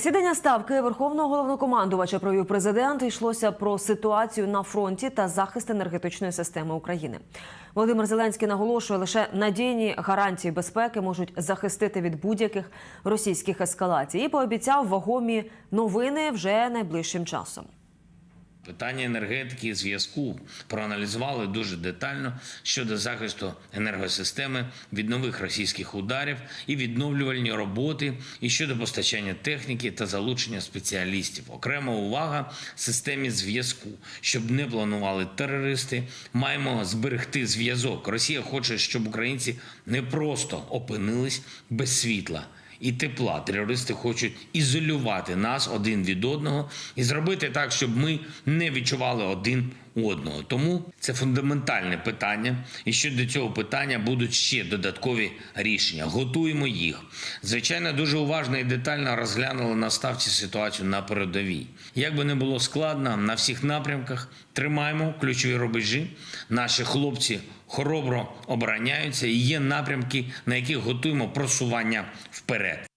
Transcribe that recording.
Засідання ставки Верховного головнокомандувача провів президент. Йшлося про ситуацію на фронті та захист енергетичної системи України. Володимир Зеленський наголошує, лише надійні гарантії безпеки можуть захистити від будь-яких російських ескалацій. І пообіцяв вагомі новини вже найближчим часом. Питання енергетики і зв'язку проаналізували дуже детально щодо захисту енергосистеми від нових російських ударів і відновлювальні роботи, і щодо постачання техніки та залучення спеціалістів. Окрема увага системі зв'язку, щоб не планували терористи. Маємо зберегти зв'язок. Росія хоче, щоб українці не просто опинились без світла і тепла. Терористи хочуть ізолювати нас один від одного і зробити так, щоб ми не відчували один одного. Тому це фундаментальне питання. І щодо цього питання будуть ще додаткові рішення. Готуємо їх. Звичайно, дуже уважно і детально розглянули на ставці ситуацію на передовій. Як би не було складно, на всіх напрямках тримаємо ключові рубежі. Наші хлопці хоробро обороняються і є напрямки, на яких готуємо просування вперед.